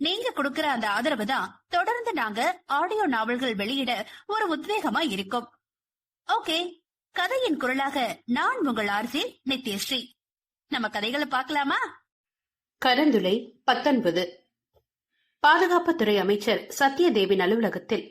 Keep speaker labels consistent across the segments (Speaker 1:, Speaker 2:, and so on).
Speaker 1: நீங்க கொடுக்கிற அந்த ஆதரவு தான் தொடர்ந்து நாங்க ஆடியோ நாவல்கள் வெளியிட ஒரு உத்வேகமா இருக்கும். ஓகே கதையின் குரலாக நான் உங்கள் ஆர்ஜி நித்யஸ்ரீ. நம்ம கதைகளை பார்க்கலாமா?
Speaker 2: கருந்துளை பத்தொன்பது. பாதுகாப்புத்துறை அமைச்சர் சத்யதேவின் அலுவலகத்தில்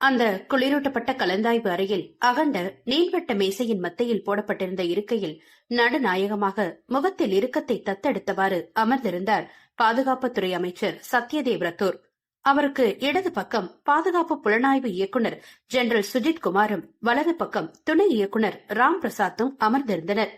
Speaker 2: அந்த குளிரூட்டப்பட்ட கலந்தாய்வு அறையில் அகண்ட நீள்வட்ட மேசையின் மத்தியில் போடப்பட்டிருந்த இருக்கையில் நடுநாயகமாக முகத்தில் இறுக்கத்தை தத்தெடுத்தவாறு அமர்ந்திருந்தார் பாதுகாப்புத்துறை அமைச்சர் சத்யதேவ் ரத்தோர் அவருக்கு இடது பக்கம் பாதுகாப்பு புலனாய்வு இயக்குனர் ஜெனரல் சுஜித் குமாரும் வலது பக்கம் துணை இயக்குனர் ராம் பிரசாத்தும் அமர்ந்திருந்தனர்.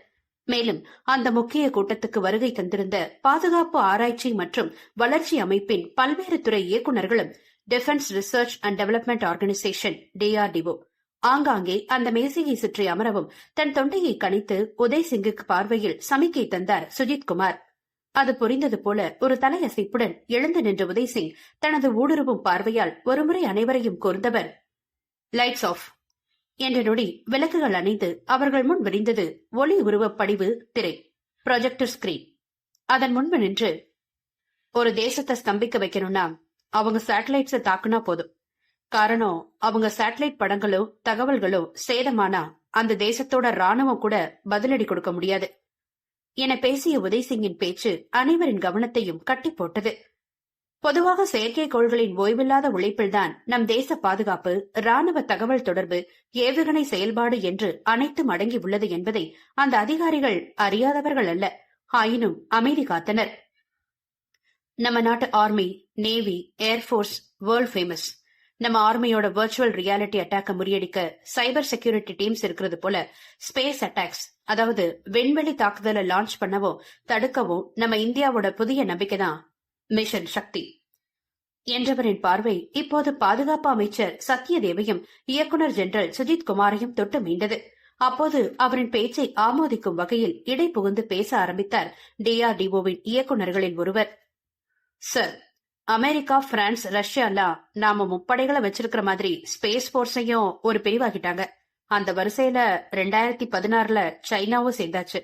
Speaker 2: மேலும் அந்த முக்கிய கூட்டத்துக்கு வருகை தந்திருந்த பாதுகாப்பு ஆராய்ச்சி மற்றும் வளர்ச்சி அமைப்பின் பல்வேறு துறை இயக்குநர்களும் defence research and development organisation DRDO ஆங்காங்கே அந்த மேசையை சுற்றி அமரவும் தன் தொண்டையை கணித்து உதய் சிங்குக்கு பார்வையில் சமிக்கை தந்தார் சுஜித் குமார். அது புரிந்தது போல ஒரு தலையசைப்புடன் எழுந்து நின்ற உதய்சிங் தனது ஊடுருவும் பார்வையால் ஒருமுறை அனைவரையும் கூர்ந்தவர். லைட்ஸ் ஆஃப் என்ற நொடி விளக்குகள் அணைந்து அவர்கள் முன் விரிந்தது ஒளி உருவப் படிவு திரை ப்ரொஜெக்டர் ஸ்கிரீன் அதன் முன்பு நின்று ஒரு தேசத்தை ஸ்தம்பிக்க வைக்கணும்னா அவங்க சேட்டலைட்ஸை தாக்குனா போதும். காரணம் அவங்க சேட்டலைட் படங்களோ தகவல்களோ சேதமானா அந்த தேசத்தோட ராணுவம் கூட பதிலடி கொடுக்க முடியாது. என பேசிய உதய்சிங்கின் பேச்சு அனைவரின் கவனத்தையும் கட்டி போட்டது பொதுவாக செயற்கைக்கோள்களின் ஓய்வில்லாத உழைப்பில்தான் நம் தேச பாதுகாப்பு ராணுவ தகவல் தொடர்பு ஏவுகணை செயல்பாடு என்று அனைத்தும் அடங்கி உள்ளது என்பதை அந்த அதிகாரிகள் அறியாதவர்கள் அல்ல ஆயினும் அமைதி காத்தனர். நம்ம நாட்டு army navy air force world famous. நம்ம ஆர்மியோட வர்ச்சுவல் ரியாலிட்டி அட்டாக்க முறியடிக்க சைபர் செக்யூரிட்டி டீம்ஸ் இருக்கிறது போல ஸ்பேஸ் அட்டாக்ஸ் அதாவது விண்வெளி தாக்குதலை லான்ச் பண்ணவோ தடுக்கவோ நம்ம இந்தியாவோட புதிய நம்பிக்கை தான் மிஷன் சக்தி. என்றவரின் பார்வை இப்போது பாதுகாப்பு அமைச்சர் சத்யதேவையும் இயக்குநர் ஜெனரல் சுஜித் குமாரையும் தொட்டு மீண்டது. அப்போது அவரின் பேச்சை ஆமோதிக்கும் வகையில் இடை புகுந்து பேச ஆரம்பித்தார் டிஆர்டிஓவின் இயக்குநர்களில் ஒருவர். சார் அமெரிக்கா பிரான்ஸ் ரஷ்யாலாம் நாம முப்படைகளை வச்சிருக்கிற மாதிரி ஸ்பேஸ் போர்ஸையும் ஒரு பிரிவாகிட்டாங்க அந்த வரிசையில ரெண்டாயிரத்தி பதினாறுல சைனாவும் சேர்ந்தாச்சு.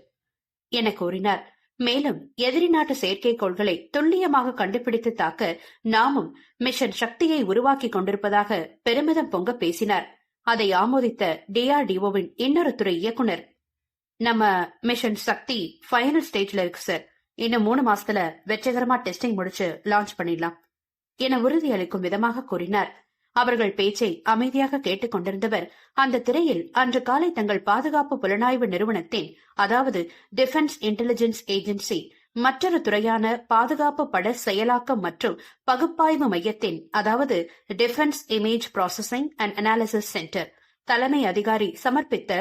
Speaker 2: என கூறினார் மேலும் எதிரி நாட்டு செயற்கைக்கோள்களை துல்லியமாக கண்டுபிடித்து தாக்க நாமும் மிஷன் சக்தியை உருவாக்கி கொண்டிருப்பதாக பெருமிதம் பொங்க பேசினார். அதை ஆமோதித்த டிஆர்டிஓவின் இன்னொரு துறை இயக்குனர். நம்ம மிஷன் சக்தி ஃபைனல் ஸ்டேஜ்ல இருக்கு சார். இன்னும் மூணு மாசத்துல வெற்றிகரமா டெஸ்டிங் முடிச்சு லான்ச் பண்ணிடலாம் என உறுதியளிக்கும் விதமாக கூறினார். அவர்கள் பேச்சை அமைதியாக கேட்டுக் கொண்டிருந்தவர் அந்த திரையில் அன்று காலை தங்கள் பாதுகாப்பு புலனாய்வு நிறுவனத்தின் அதாவது டிஃபென்ஸ் இன்டெலிஜென்ஸ் ஏஜென்சி மற்றொரு துறையான பாதுகாப்பு பட செயலாக்கம் மற்றும் பகுப்பாய்வு மையத்தின் அதாவது defence image processing and analysis centre தலைமை அதிகாரி சமர்ப்பித்த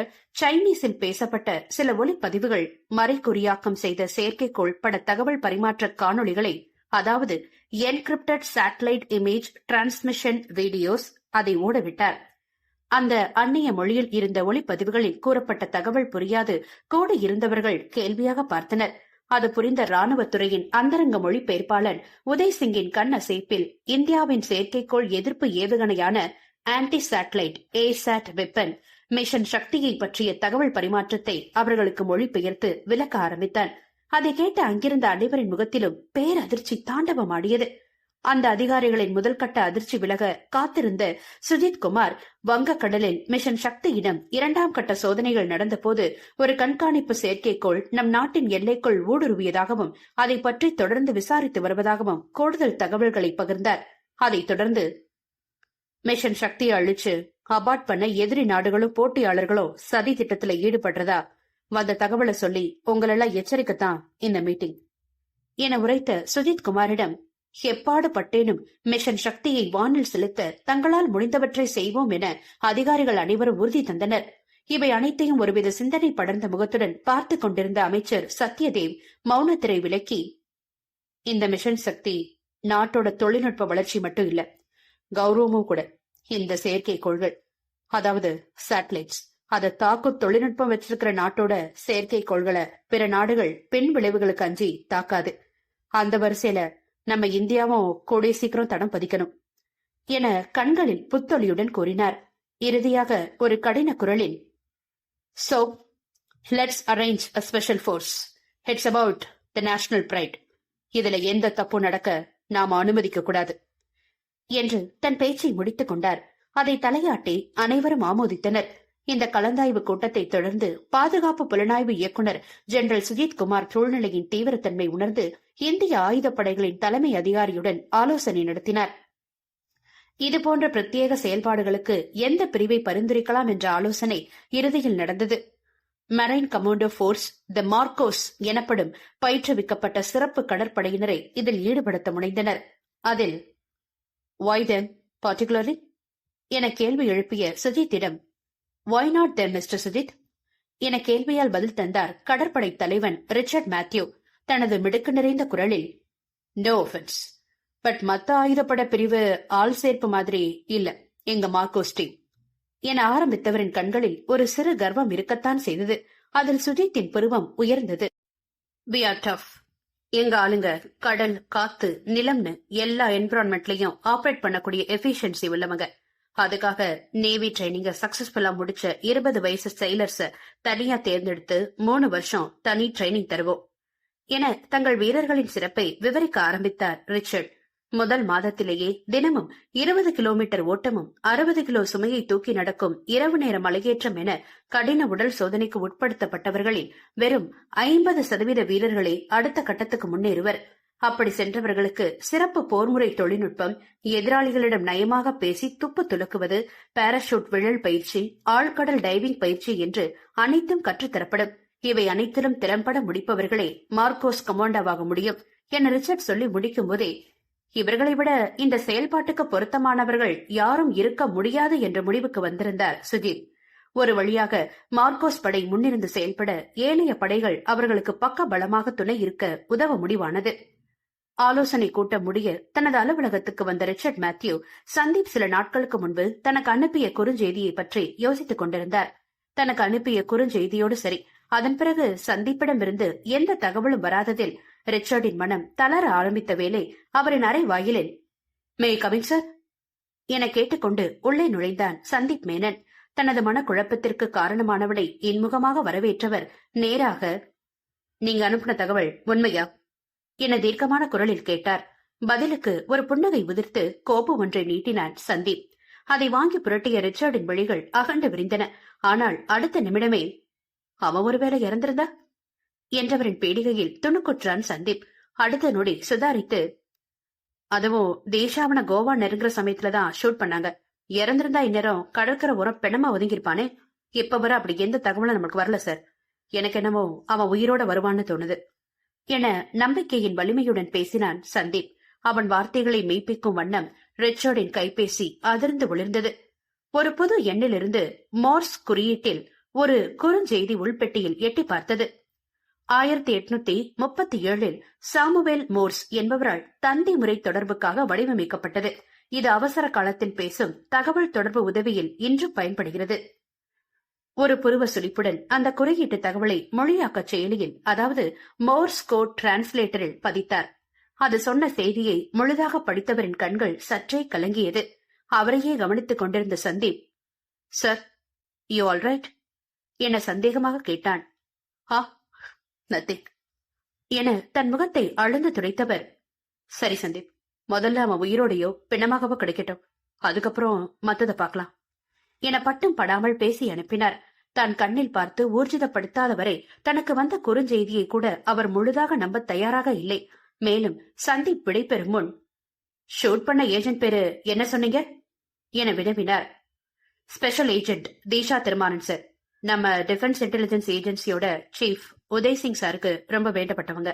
Speaker 2: சைனீஸில் பேசப்பட்ட சில ஒலிப்பதிவுகள் மறைகுறியாக்கம் செய்த செயற்கைக்கோள் பட தகவல் பரிமாற்ற காணொளிகளை அதாவது encrypted satellite image transmission videos அதை ஓடவிட்டார் அந்த அந்நிய மொழியில் இருந்த ஒளிப்பதிவுகளில் கூறப்பட்ட தகவல் புரியாது கூட இருந்தவர்கள் கேள்வியாக பார்த்தனர். அது புரிந்த ராணுவத்துறையின் அந்தரங்க மொழிபெயர்ப்பாளன் உதய் சிங்கின் கண் அசைப்பில் இந்தியாவின் செயற்கைக்கோள் எதிர்ப்பு ஏவுகணையான anti satellite ASAT weapon mission சக்தியை பற்றிய தகவல் பரிமாற்றத்தை அவர்களுக்கு மொழிபெயர்த்து விளக்க ஆரம்பித்தான். அதை கேட்ட அங்கிருந்த அனைவரின் முகத்திலும் பேரதிர்ச்சி தாண்டவமாடியது. அந்த அதிகாரிகளின் முதல்கட்ட அதிர்ச்சி விலக காத்திருந்த சுஜித் குமார் வங்கக்கடலில் மிஷன் சக்தியிடம் இரண்டாம் கட்ட சோதனைகள் நடந்தபோது ஒரு கண்காணிப்பு செயற்கைக்கோள் நம் நாட்டின் எல்லைக்குள் ஊடுருவியதாகவும் அதை பற்றி தொடர்ந்து விசாரித்து வருவதாகவும் கூடுதல் தகவல்களை பகிர்ந்தார். அதைத் தொடர்ந்து மிஷன் சக்தியை அழிச்சு அபார்ட் பண்ண எதிரி நாடுகளும் போட்டியாளர்களும் சதி திட்டத்துல ஈடுபடுறதா? வந்த தகவலை சொல்லி உங்களெல்லாம் எச்சரிக்கத்தான் இந்த மீட்டிங். என உரைத்த சுஜித் குமாரிடம் எப்பாடு பட்டேனும் மிஷன் சக்தியை வானில் செலுத்த தங்களால் முடிந்தவற்றை செய்வோம் என அதிகாரிகள் அனைவரும் உறுதி தந்தனர். இவை அனைத்தையும் ஒருவித சிந்தனை படர்ந்த முகத்துடன் பார்த்து கொண்டிருந்த அமைச்சர் சத்யதேவ் மௌனத்திரை விலக்கி இந்த மிஷன் சக்தி நாட்டோட தொழில்நுட்ப வளர்ச்சி மட்டும் இல்ல. கௌரவமும் கூட இந்த செயற்கைக்கோள்கள் அதாவது சேட்டலைட்ஸ் அதை தாக்கும் தொழில்நுட்பம் வச்சிருக்கிற நாட்டோட செயற்கைக்கோள்களை பிற நாடுகள் பின் விளைவுகளுக்கு அஞ்சி தாக்காது. அந்த வரிசையில நம்ம இந்தியாவும் கூடிய சீக்கிரம் தடம் பதிக்கணும். என கண்களில் புத்தொலியுடன் கூறினார். இறுதியாக ஒரு கடின குரலில் so let's arrange a special force it's about the national pride இதுல எந்த தப்பும் நடக்க நாம அனுமதிக்க கூடாது. என்று தன் பேச்சை முடித்துக் கொண்டார். அதை தலையாட்டி அனைவரும் ஆமோதித்தனர். இந்த கலந்தாய்வு கூட்டத்தை தொடர்ந்து பாதுகாப்பு புலனாய்வு இயக்குனர் ஜெனரல் சுஜித் குமார் சூழ்நிலையின் தீவிரத்தன்மை உணர்ந்து இந்திய ஆயுதப்படைகளின் தலைமை அதிகாரியுடன் ஆலோசனை நடத்தினார். இதுபோன்ற பிரத்யேக செயல்பாடுகளுக்கு எந்த பிரிவை பரிந்துரைக்கலாம் என்ற ஆலோசனை இறுதியில் நடந்தது. Marine commando force the MARCOS எனப்படும் பயிற்றுவிக்கப்பட்ட சிறப்பு கடற்படையினரை இதில் ஈடுபடுத்த முனைந்தனர். அதில் வை தெம் பர்டிகுலர்லி என கேள்வி எழுப்பிய சுஜித்திடம் why not them mister Sujith என கேள்வியால் பதில் தந்தார் கடற்படை தலைவன் ரிச்சர்ட் மேத்யூ தனது மிடுக்கு நிறைந்த குரலில் நோ ஒஃபென்ஸ் பட் மத்த ஆயுதப்பட பிரிவு ஆள் சேர்ப்பு மாதிரி இல்ல எங்க மார்க்கோஸ் டீம். என ஆரம்பித்தவரின் கண்களில் ஒரு சிறு கர்வம் இருக்கத்தான் செய்தது. அதில் சுஜித்தின் பருவம் உயர்ந்தது. வி ஆர் டஃப் எங்க ஆளுங்க கடல் காத்து நிலம்னு எல்லா என்விரான்மெண்ட்லயும் ஆபரேட் பண்ணக்கூடிய எஃபிஷியன்சி உள்ளவங்க. அதுக்காக நேவி ட்ரைனிங்க சக்சஸ்ஃபுல்லா முடிச்ச இருபது வயசு செயலர்ஸ தனியா தேர்ந்தெடுத்து மூணு வருஷம் தனி ட்ரைனிங் தருவோம். என தங்கள் வீரர்களின் சிறப்பை விவரிக்க ஆரம்பித்தார் ரிச்சர்ட். முதல் மாதத்திலேயே தினமும் இருபது கிலோமீட்டர் ஓட்டமும் அறுபது கிலோ சுமையை தூக்கி நடக்கும் இரவு நேர மலையேற்றம் என கடின உடல் சோதனைக்கு உட்படுத்தப்பட்டவர்களில் வெறும் ஐம்பது சதவீத வீரர்களே அடுத்த கட்டத்துக்கு முன்னேறுவர். அப்படி சென்றவர்களுக்கு சிறப்பு போர்முறை தொழில்நுட்பம் எதிராளிகளிடம் நயமாக பேசி துப்பு துலக்குவது பாராஷூட் விழல் பயிற்சி ஆழ்கடல் டைவிங் பயிற்சி என்று அனைத்தும் கற்றுத்தரப்படும். இவை அனைத்திலும் திறம்பட முடிப்பவர்களே மார்க்கோஸ் கமாண்டாவாக முடியும் என ரிச்சர்ட் சொல்லி முடிக்கும் போதே இவர்களை விட இந்த செயல்பாட்டுக்கு பொருத்தமானவர்கள் யாரும் இருக்க முடியாது என்ற முடிவுக்கு வந்திருந்தார் சுஜித். ஒரு வழியாக மார்க்கோஸ் படை முன்னிருந்து செயல்பட ஏனைய படைகள் அவர்களுக்கு பக்க பலமாக துணை இருக்க உதவ முடிவானது. ஆலோசனை கூட்ட முடிய தனது அலுவலகத்துக்கு வந்த ரிச்சர்ட் மேத்யூ சந்தீப் சில நாட்களுக்கு முன்பு தனக்கு அனுப்பிய குறுஞ்செய்தியை பற்றி யோசித்துக் கொண்டிருந்தார். தனக்கு அனுப்பிய குறுஞ்செய்தியோடு சரி. அதன் பிறகு சந்தீப்பிடமிருந்து எந்த தகவலும் வராததில் ரிச்சர்டின் மனம் தளர ஆரம்பித்த வேளை அவரின் அறை வாயிலில் மே கமிங் சார்? என கேட்டுக்கொண்டு உள்ளே நுழைந்தான் சந்தீப் மேனன். தனது மனக்குழப்பத்திற்கு காரணமானவளை இன்முகமாக வரவேற்றவர் நேராக நீங்க அனுப்பின தகவல் உண்மையா? என தீர்க்கமான குரலில் கேட்டார். பதிலுக்கு ஒரு புன்னகை உதிர்த்து கோப்பு ஒன்றை நீட்டினான் சந்தீப். அதை வாங்கி புரட்டிய ரிச்சர்டின் விழிகள் அகண்டு விரிந்தன. ஆனால் அடுத்த நிமிடமே அவன் ஒருவேளை இறந்திருந்தா? என்றவரின் பீடிகையில் துணுக்குற்றான் சந்தீப். அடுத்த நொடி சுதாரித்து அதுவும் தேசாவன கோவா நெருங்குற சமயத்துலதான் ஷூட் பண்ணாங்க. இறந்திருந்தா இந்நேரம் கடற்கரை உரம் பெணமா ஒதுங்கியிருப்பானே? இப்ப வர அப்படி எந்த தகவலும் நமக்கு வரல சார் எனக்கு என்னமோ அவன் உயிரோட வருவான்னு தோணுது. என நம்பிக்கையின் வலிமையுடன் பேசினான் சந்தீப். அவன் வார்த்தைகளை மெய்ப்பிக்கும் வண்ணம் ரிச்சர்டின் கைபேசி அதிர்ந்து விழுந்தது ஒரு புது எண்ணிலிருந்து மார்ஸ் குறியீட்டில் ஒரு குறுஞ்செய்தி உள்பெட்டியில் எட்டி பார்த்தது. ஆயிரத்தி எட்நூத்தி முப்பத்தி ஏழில் சாமுவேல் மோர்ஸ் என்பவரால் தந்தி முறை தொடர்புக்காக வடிவமைக்கப்பட்டது. இது அவசர காலத்தில் பேசும் தகவல் தொடர்பு உதவியில் இன்றும் பயன்படுகிறது. ஒரு புருவ சுழிப்புடன் அந்த குறியீட்டு தகவலை மொழியாக்க செயலியில் அதாவது மோர்ஸ் கோட் டிரான்ஸ்லேட்டரில் பதித்தார். அது சொன்ன செய்தியை முழுதாக படித்தவரின் கண்கள் சற்றே கலங்கியது. அவரையே கவனித்துக் கொண்டிருந்த சந்தீப் சார் யூ ஆல்ரைட் என சந்தேகமாக கேட்டான். ஆ நத்திங் என தன் முகத்தை அழுந்து துடைத்தவர். சரி சந்தீப். முதல்ல அவன் உயிரோடையோ பிணமாகவோ கிடைக்கட்டும். அதுக்கப்புறம் மத்ததை பார்க்கலாம். என பட்டும் படாமல் பேசி அனுப்பினார். தான் கண்ணில் பார்த்து ஊர்ஜிதப்படுத்தாத வரை தனக்கு வந்த குறுஞ்செய்தியை கூட அவர் முழுதாக நம்ப தயாராக இல்லை. மேலும் சந்தீப் விடைபெறும் முன் ஷூட் பண்ண ஏஜென்ட் பேரு என்ன சொன்னீங்க? என வினவினார். Special agent Deesha Thirumanan sir. நம்ம டிஃபென்ஸ் இன்டெலிஜென்ஸ் ஏஜென்சியோட சீஃப் உதய்சிங் சாருக்கு ரொம்ப வேண்டப்பட்டவங்க.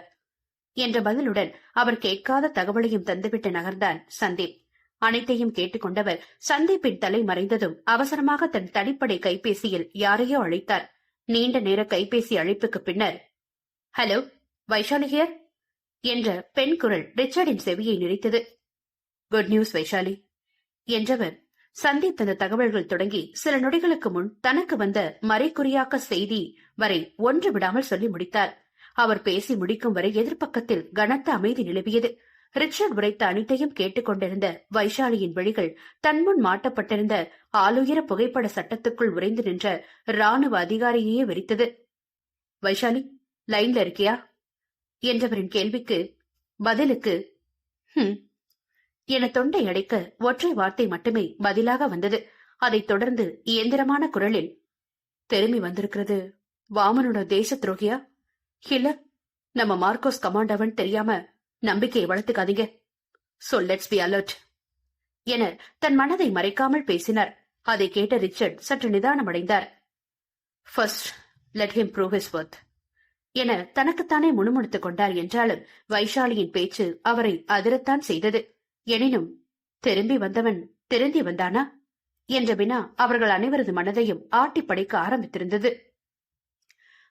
Speaker 2: என்ற பதிலுடன் அவர் கேட்காத தகவலையும் தந்துவிட்டு நகர்ந்தான் சந்தீப். அனைத்தையும் கேட்டுக்கொண்டவர் சந்தீப்பின் தலை மறைந்ததும் அவசரமாக தன் தனிப்படை கைபேசியில் யாரையோ அழைத்தார். நீண்ட நேர கைபேசி அழைப்புக்கு பின்னர் ஹலோ வைஷாலி ஹியர் என்ற பெண் குரல் ரிச்சர்டின் செவியை நிறைத்தது. குட் நியூஸ் வைஷாலி என்றவர் சந்தித்த தகவல்கள் தொடங்கி சில நொடிகளுக்கு முன் தனக்கு வந்த மறைக்குறியாக்க செய்தி வரை ஒன்று விடாமல் சொல்லி முடித்தார். அவர் பேசி முடிக்கும் வரை எதிர்ப்பக்கத்தில் கனத்த அமைதி நிலவியது. ரிச்சர்ட் உரைத்த அனைத்தையும் கேட்டுக்கொண்டிருந்த வைஷாலியின் வழிகள் தன்முன் மாட்டப்பட்டிருந்த ஆளுயர புகைப்பட சட்டத்துக்குள் உறைந்து நின்ற ராணுவ அதிகாரியையே வெறித்தது. வைஷாலி லைன்ல இருக்கியா? என்றவரின் கேள்விக்கு பதிலுக்கு ஹம் என தொண்டை அடைக்க ஒற்றை வார்த்தை மட்டுமே பதிலாக வந்தது. அதைத் தொடர்ந்து இயந்திரமான குரலில் திரும்பி வந்திருக்கிறது. வாமனோட தேச துரோகியா? இல்ல நம்ம மார்க்கோஸ் கமாண்டவன் தெரியாம நம்பிக்கையை வளர்த்துக்காதீங்க. சோ லெட்ஸ் பி அலர்ட் என தன் மனதை மறைக்காமல் பேசினார். அதை கேட்ட ரிச்சர்ட் சற்று நிதானமடைந்தார். First let him prove his worth என தனக்குத்தானே முணுமுணுத்துக் கொண்டார் என்றாலும் வைஷாலியின் பேச்சு அவரை அதிரத்தான் செய்தது. எனினும் திரும்பி வந்தவன் திருந்தி வந்தானா? என்ற வினா அவர்கள் அனைவரது மனதையும் ஆட்டி படைக்க ஆரம்பித்திருந்தது.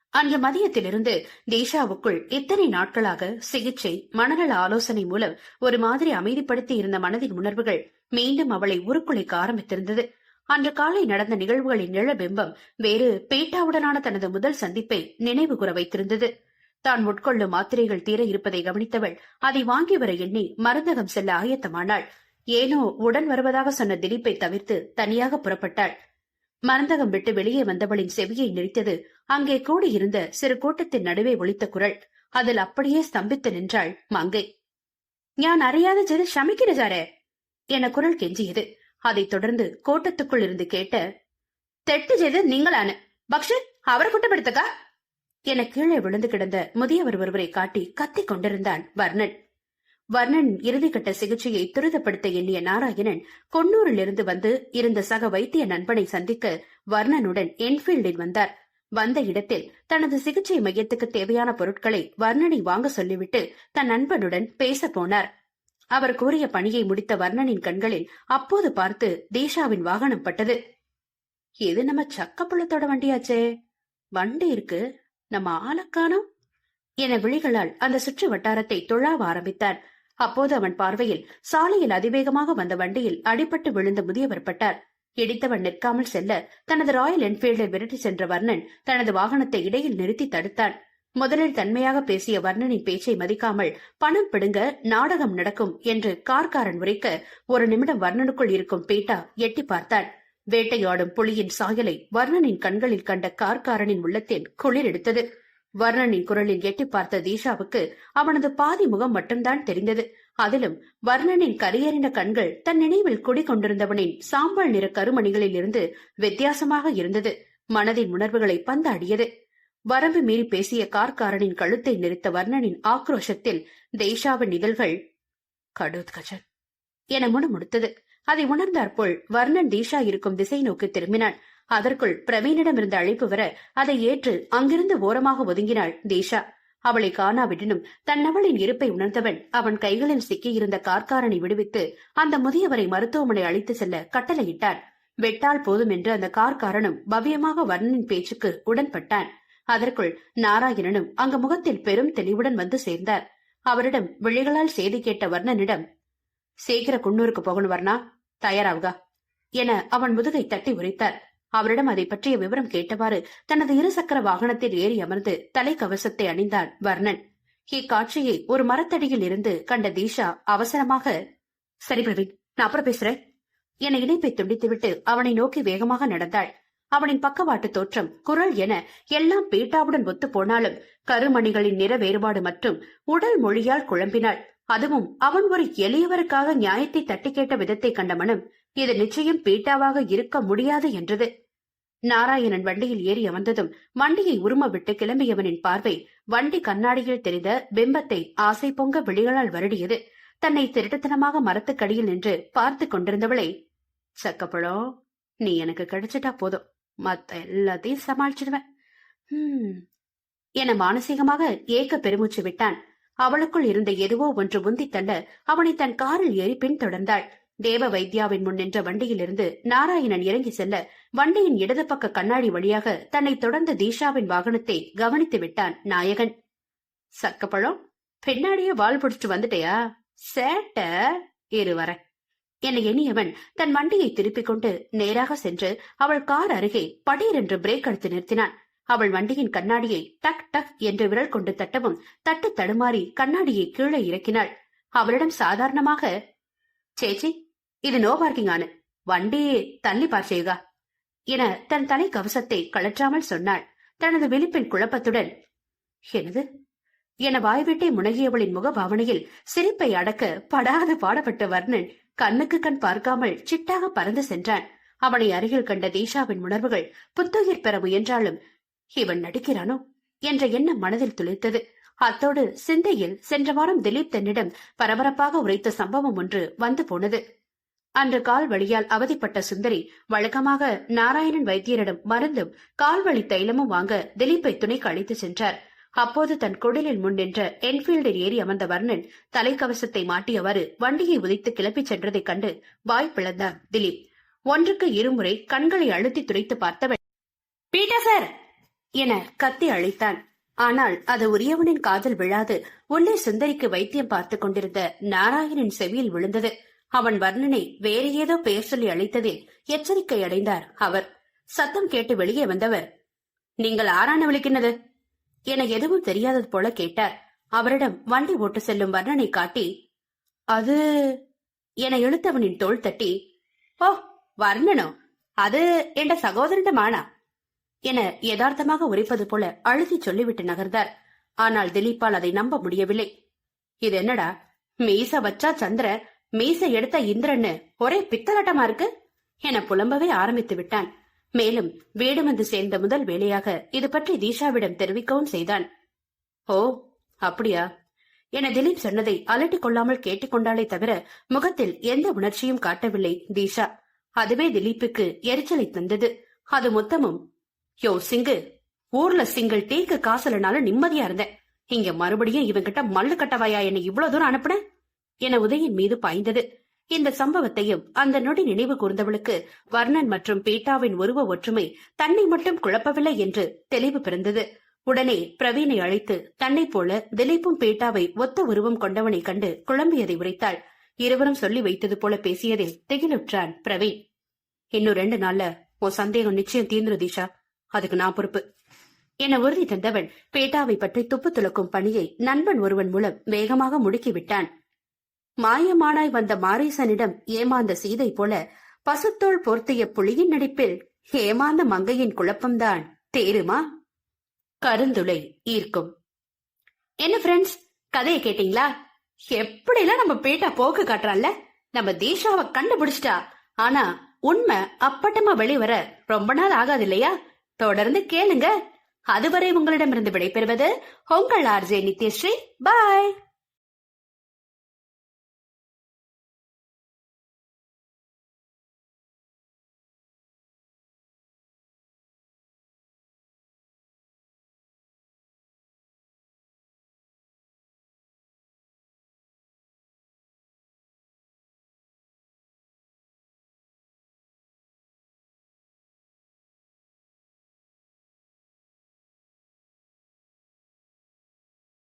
Speaker 2: அன்று மதியத்திலிருந்து தேஷாவுக்குள் இத்தனை நாட்களாக சிகிச்சை மனநல ஆலோசனை மூலம் ஒரு மாதிரி அமைதிப்படுத்தி இருந்த மனதின் உணர்வுகள் மீண்டும் அவளை உருக்குலைக்க ஆரம்பித்திருந்தது. அன்று காலை நடந்த நிகழ்வுகளின் நிழபிம்பம் வேறு பேட்டாவுடனான தனது முதல் சந்திப்பை நினைவு கூற வைத்திருந்தது. தான் உட்கொள்ளும் மாத்திரைகள் தீர இருப்பதை கவனித்தவள் அதை வாங்கி வர எண்ணி மருந்தகம் செல்ல ஆயத்தமானாள். ஏனோ உடன் வருவதாக சொன்ன திலீப்பை தவிர்த்து தனியாக புறப்பட்டாள். மருந்தகம் விட்டு வெளியே வந்தவளின் செவியை நிறுத்தது அங்கே கூடியிருந்த சிறு கூட்டத்தின் நடுவே ஒழித்த குரல். அதில் அப்படியே ஸ்தம்பித்து நின்றாள் மங்கை. ஞான் அறியாத செய்து ஷமிக்கிறதாரே என குரல் கெஞ்சியது. அதைத் தொடர்ந்து கோட்டத்துக்குள் இருந்து கேட்ட தெட்டு செய்து நீங்களான பக்ஷு அவரை குட்டப்படுத்தக்கா என கீழே விழுந்து கிடந்த முதியவர் ஒருவரை காட்டி கத்திக் கொண்டிருந்தான் வர்ணன். வர்ணன் இறுதிக்கட்ட சிகிச்சையை துரிதப்படுத்த எண்ணிய நாராயணன் கொன்னூரிலிருந்து வந்து இருந்த சக வைத்திய நண்பனை சந்திக்க வர்ணனுடன் என்ஃபீல்டில் வந்தார். வந்த இடத்தில் தனது சிகிச்சை மையத்துக்கு தேவையான பொருட்களை வர்ணனை வாங்க சொல்லிவிட்டு தன் நண்பனுடன் பேச போனார். அவர் கூறிய பணியை முடித்த வர்ணனின் கண்களில் அப்போது பார்த்து தேஷாவின் வாகனம் பட்டது. இது நம்ம சக்கப்பள்ளத்தோட வண்டியாச்சே. வண்டி இருக்கு. நம்ம ஆளக்கானோம் என விழிகளால் அந்த சுற்று வட்டாரத்தை தொழாவ ஆரம்பித்தான். அப்போது அவன் பார்வையில் சாலையில் அதிவேகமாக வந்த வண்டியில் அடிபட்டு விழுந்த முதியவர் பட்டார். இடித்தவன் நிற்காமல் செல்ல தனது ராயல் என்ஃபீல்டை விரட்டி சென்ற வர்ணன் தனது வாகனத்தை இடையில் நிறுத்தி தடுத்தான். முதலில் தன்மையாக பேசிய வர்ணனின் பேச்சை மதிக்காமல் பணம் பிடுங்க நாடகம் நடக்கும் என்று கார்காரன் உரைக்க ஒரு நிமிடம் வர்ணனுக்குள் இருக்கும் பேட்டா எட்டி பார்த்தான். வேட்டையாடும் புலியின் சாயலை வர்ணனின் கண்களில் கண்ட கார்காரனின் உள்ளத்தில் குளிர் எடுத்தது. வர்ணனின் குரலில் எட்டி பார்த்த தீஷாவுக்கு அவனது பாதி முகம் மட்டும்தான் தெரிந்தது. அதிலும் வர்ணனின் கரியறின கண்கள் தன் நினைவில் குடிகொண்டிருந்தவனின் சாம்பல் நிற கருமணிகளில் இருந்து வித்தியாசமாக இருந்தது. மனதின் உணர்வுகளை பந்தாடியது. வரம்பு மீறி பேசிய கார்காரனின் கழுத்தை நிறுத்த வர்ணனின் ஆக்ரோஷத்தில் தேஷாவின் இதழ்கள் கடோத்கஜன் என முணுமுணுத்தது. அதை உணர்ந்தாற்போல் வர்ணன் தீஷா இருக்கும் திசை நோக்கி திரும்பினான். அதற்குள் பிரவீனிடம் இருந்த அழைப்பு வர அதை ஏற்று அங்கிருந்து ஓரமாக ஒதுங்கினாள் தீஷா. அவளை காணாவிடனும் தன்னவளின் இருப்பை உணர்ந்தவன் அவன் கைகளில் சிக்கியிருந்த கார்காரனை விடுவித்து அந்த முதியவரை மருத்துவமனை அழைத்து செல்ல கட்டளையிட்டான் வெட்டால் போதும் என்று அந்த கார்காரனும் பவ்யமாக வர்ணனின் பேச்சுக்கு உடன்பட்டான். அதற்குள் நாராயணனும் அங்கு முகத்தில் பெரும் தெளிவுடன் வந்து சேர்ந்தார். அவரிடம் விழிகளால் செய்தி கேட்ட வர்ணனிடம் சீக்கிர குன்னூருக்கு போகணும் வர்ணா. தயாராவுகா என அவன் முதுகை தட்டி உரைத்தார். அவரிடம் அதை பற்றிய விவரம் கேட்டவாறு தனது இருசக்கர வாகனத்தில் ஏறி அமர்ந்து தலைக்கவசத்தை அணிந்தான் வர்ணன். இக்காட்சியை ஒரு மரத்தடியில் இருந்து கண்ட தீஷா அவசரமாக சரி பிரவீன் நான் அப்புறம் பேசுறேன். என இணைப்பை துண்டித்துவிட்டு அவனை நோக்கி வேகமாக நடந்தாள். அவனின் பக்கவாட்டு தோற்றம் குரல் என எல்லாம் பீட்டாவுடன் ஒத்து போனாலும் கருமணிகளின் நிற வேறுபாடு மற்றும் உடல் மொழியால் குழம்பினாள். அதுவும் அவன் ஒரு எளியவருக்காக நியாயத்தை தட்டி கேட்ட விதத்தை கண்ட மனம் இது நிச்சயம் பீட்டாவாக இருக்க முடியாது என்றது. நாராயணன் வண்டியில் ஏறி அமர்ந்ததும் வண்டியை உரும விட்டு கிளம்பியவனின் பார்வை வண்டி கண்ணாடியில் தெரிந்த பிம்பத்தை ஆசை பொங்க விழிகளால் வருடியது. தன்னை திருட்டுத்தனமாக மரத்துக்கடியில் நின்று பார்த்து கொண்டிருந்தவளை சக்கப்பழம் நீ எனக்கு கிடைச்சிட்டா போதும். மத்த எல்லாத்தையும் சமாளிச்சிடுவேன். என மானசீகமாக ஏக்க பெருமூச்சு விட்டான் அவளுக்குள் இருந்த எதுவோ ஒன்று உந்தித் தள்ள அவனை தன் காரில் ஏறி பின்தொடர்ந்தாள். தேவ வைத்யாவின் முன் நின்ற வண்டியிலிருந்து நாராயணன் இறங்கி செல்ல வண்டியின் இடது பக்க கண்ணாடி வழியாக தன்னை தொடர்ந்த தீஷாவின் வாகனத்தை கவனித்து விட்டான் நாயகன். சக்கப்பழம் பின்னாடியே வால் பிடிச்சிட்டு வந்துட்டயா? சேட்ட? இரு வர. என எண்ணியவன் தன் வண்டியை திருப்பிக் கொண்டு நேராக சென்று அவள் கார் அருகே படீரென்று பிரேக் அடித்து நிறுத்தினான். அவள் வண்டியின் கண்ணாடியை டக் டக் என்று விரல் கொண்டு தட்டவும் தட்டு தடுமாறி கண்ணாடியை கீழே இறக்கினாள். அவளிடம் சாதாரணமாக சேச்சி இது நோ பார்க்கிங் ஆனு. வண்டி தள்ளி பார் என தன் தலை கவசத்தை கழற்றாமல் சொன்னாள். தனது விழிப்பின் குழப்பத்துடன் என்னது? என வாய்விட்டே முனகியவளின் முகபாவனையில் சிரிப்பை அடக்க படாது பாடப்பட்ட வர்ணன் கண்ணுக்கு கண் பார்க்காமல் சிட்டாக பறந்து சென்றான். அவனை அருகில் கண்ட தீஷாவின் உணர்வுகள் புத்துயிர் பெற முயன்றாலும் இவன் நடிக்கிறானோ? என்ற எண்ணம் மனதில் துளிர்த்தது. அத்தோடு சிந்தையில் சென்ற வாரம் திலீப் தன்னிடம் பரபரப்பாக உரைத்த சம்பவம் ஒன்று வந்து போனது. அன்று கால் வழியால் அவதிப்பட்ட சுந்தரி வழக்கமாக நாராயணன் வைத்தியரிடம் மருந்தும் கால்வழி தைலமும் வாங்க திலீப்பை துணைக்கு அழைத்து சென்றார். அப்போது தன் குடலில் முன் நின்ற என்ஃபீல்டில் ஏறி அமர்ந்த வர்ணன் தலைக்கவசத்தை மாட்டியவாறு வண்டியை உதைத்து கிளப்பிச் சென்றதைக் கண்டு வாய் பிளந்தார் திலீப். ஒன்றுக்கு இருமுறை கண்களை அழுத்தி துடைத்து பார்த்தவன் பீட்டர் சார் என கத்தி அழைத்தான். ஆனால் அது உரியவனின் காதில் விழாது. உள்ளே சுந்தரிக்கு வைத்தியம் பார்த்துக் கொண்டிருந்த நாராயணின் செவியில் விழுந்தது. அவன் வர்ணனை வேறு ஏதோ பெயர் சொல்லி அழைத்ததில் எச்சரிக்கை அடைந்தார் அவர். சத்தம் கேட்டு வெளியே வந்தவர் நீங்கள் ஆரான விழிக்கினது என எதுவும் தெரியாதது போல கேட்டார். அவரிடம் வண்டி ஓட்டு செல்லும் வர்ணனை காட்டி அது என இழுத்தவனின் தோள் தட்டி ஓ வர்ணனோ? அது என்ற சகோதரன் மானா? என யதார்த்தமாக உரைப்பது போல அழுத்தி சொல்லிவிட்டு நகர்ந்தார். ஆனால் திலீப்பால் அதை நம்ப முடியவில்லை. இது என்னடா? மீச வச்சா சந்திர மீச எடுத்த இந்திரன்னு ஒரே பித்தலாட்டமா இருக்கு? என புலம்பவே ஆரம்பித்து விட்டான். மேலும் வீடு வந்து சேர்ந்த முதல் வேலையாக இது பற்றி தீஷாவிடம் தெரிவிக்கவும் செய்தான். ஓ அப்படியா? என திலீப் சொன்னதை அலட்டிக் கொள்ளாமல் கேட்டுக்கொண்டாலே தவிர முகத்தில் எந்த உணர்ச்சியும் காட்டவில்லை தீஷா. அதுவே திலீப்புக்கு எரிச்சலை தந்தது. அது மொத்தமும் யோ சிங்கு ஊர்ல சிங்கிள் டீக்கு காசுலனாலும் நிம்மதியா இருந்தேன். இங்க மறுபடியும் இவங்கிட்ட மல்லு கட்டவாயா என்னை இவ்வளவு தூரம் அனுப்புன? என உதயின் மீது பாய்ந்தது. இந்த சம்பவத்தையும் அந்த நொடி நினைவு கூர்ந்தவளுக்கு வர்ணன் மற்றும் பீட்டாவின் உருவ ஒற்றுமை தன்னை மட்டும் குழப்பவில்லை என்று தெளிவு பிறந்தது. உடனே பிரவீனை அழைத்து தன்னைப் போல திலீப்பும் பீட்டாவை ஒத்த உருவம் கொண்டவனை கண்டு குழம்பியதை உரைத்தாள். இருவரும் சொல்லி வைத்தது போல பேசியதில் திகிலுற்றான் பிரவீன். இன்னும் ரெண்டு நாள்ல உன் சந்தேகம் நிச்சயம் தீர்ந்துரு தீஷா. அதுக்கு நான் பொறுப்பு. என உறுதி தந்தவன் பேட்டாவை பற்றி துப்பு துளக்கும் பணியை நண்பன் ஒருவன் மூலம் வேகமாக முடுக்கிவிட்டான். மாயமானாய் வந்த மாரீசனிடம் ஏமாந்த சீதை போல பசுத்தோள் போர்த்திய புலியின் நடிப்பில் ஏமாந்த மங்கையின் குழப்பம்தான். தேருமா? கருந்துளை ஈர்க்கும். என்ன ஃப்ரெண்ட்ஸ் கதையை கேட்டீங்களா? எப்படிலாம் நம்ம பேட்டா போக்கு காட்டுறான்ல? நம்ம தீஷாவை கண்டுபிடிச்சிட்டா. ஆனா உண்மை அப்பட்டமா வெளிவர ரொம்ப நாள் ஆகாது இல்லையா? தொடர்ந்து கேளுங்க. அதுவரை உங்களிடமிருந்து விடைபெறுவது உங்கள் ஆர்ஜே நித்யஸ்ரீ. பாய்.